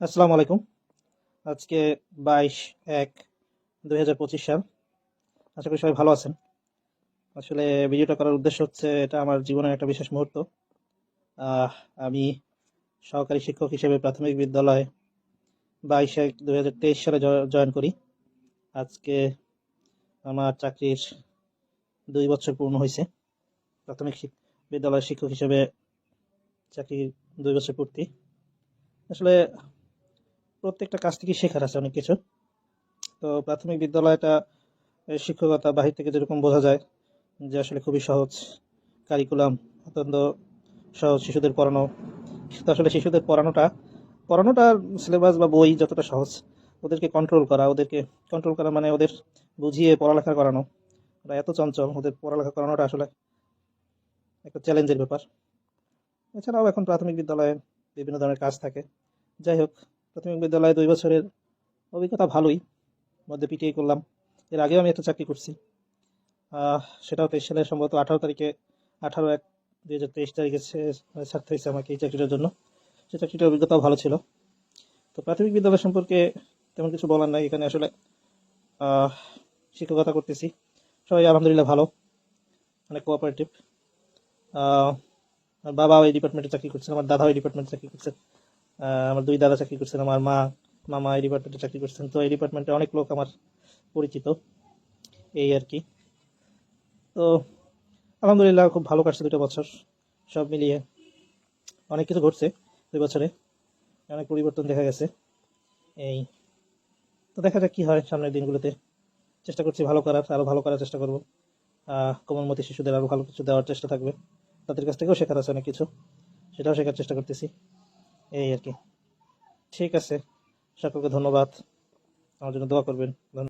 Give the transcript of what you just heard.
আসসালামু আলাইকুম। আজকে বাইশ এক দুই হাজার পঁচিশ সাল। আশা করি সবাই ভালো আছেন। আসলে ভিডিওটা করার উদ্দেশ্য হচ্ছে, এটা আমার জীবনের একটা বিশেষ মুহূর্ত। আমি সহকারী শিক্ষক হিসেবে প্রাথমিক বিদ্যালয়ে বাইশ এক দুই হাজার তেইশ সালে জয়েন করি। আজকে আমার চাকরির দুই বছর পূর্ণ হয়েছে। প্রাথমিক বিদ্যালয়ের শিক্ষক হিসেবে চাকরির দুই বছর পূর্তি। আসলে প্রত্যেকটা কাজ থেকে শেখার আছে অনেক কিছু। তো প্রাথমিক বিদ্যালয়টা শিক্ষকতা বাহির থেকে যেরকম বোঝা যায় যে আসলে খুবই সহজ। কারিকুলাম অত্যন্ত সহজ শিশুদের পড়ানো। আসলে শিশুদের পড়ানোটা পড়ানোটা সিলেবাস বা বই যতটা সহজ, ওদেরকে কন্ট্রোল করা, ওদেরকে কন্ট্রোল করা মানে ওদের বুঝিয়ে পড়ালেখা করানো। ওরা এত চঞ্চল, ওদের পড়ালেখা করানোটা আসলে একটা চ্যালেঞ্জের ব্যাপার। এছাড়াও এখন প্রাথমিক বিদ্যালয়ে বিভিন্ন ধরনের কাজ থাকে। যাই হোক প্রাথমিক বিদ্যালয়ে দুই বছরের অভিজ্ঞতা ভালোই, মধ্যে পিটিএ করলাম। এর আগেও আমি একটা চাকরি করছি। সেটাও তেইশ সালের সম্ভবত আঠারো তারিখে, আঠারো এক দুই হাজার তেইশ তারিখে ছাড়তে হয়েছে আমাকে এই চাকরিটার জন্য। সে চাকরিটার অভিজ্ঞতাও ভালো ছিল। তো প্রাথমিক বিদ্যালয় সম্পর্কে তেমন কিছু বলার নাই। এখানে আসলে শিক্ষকতা করতেছি। সবাই আলহামদুলিল্লাহ ভালো অনেক কোঅপারেটিভ আমার বাবা ওই ডিপার্টমেন্টে চাকরি করছেন আমার দাদা ওই ডিপার্টমেন্টে চাকরি করছেন আমার দুই দাদা চাকরি করছেন আমার মা মামা এই ডিপার্টমেন্টে চাকরি করছেন। তো এই ডিপার্টমেন্টে অনেক লোক আমার পরিচিত এই আর কি। তো আলহামদুলিল্লাহ খুব ভালো কাটছে দুটো বছর সব মিলিয়ে অনেক কিছু ঘটছে দুই বছরে অনেক পরিবর্তন দেখা গেছে এই। তো দেখা যাক কি হয় সামনের দিনগুলোতে। চেষ্টা করছি ভালো করার আরও ভালো করার চেষ্টা করব। আহ, কোমলমতি শিশুদের আরও ভালো কিছু দেওয়ার চেষ্টা থাকবে। তাদের কাছ থেকেও শেখার আছে অনেক কিছু সেটাও শেখার চেষ্টা করতেছি। এই আর কি। ঠিক আছে। সকলকে ধন্যবাদ। আমার জন্য দোয়া করবেন। ধন্যবাদ।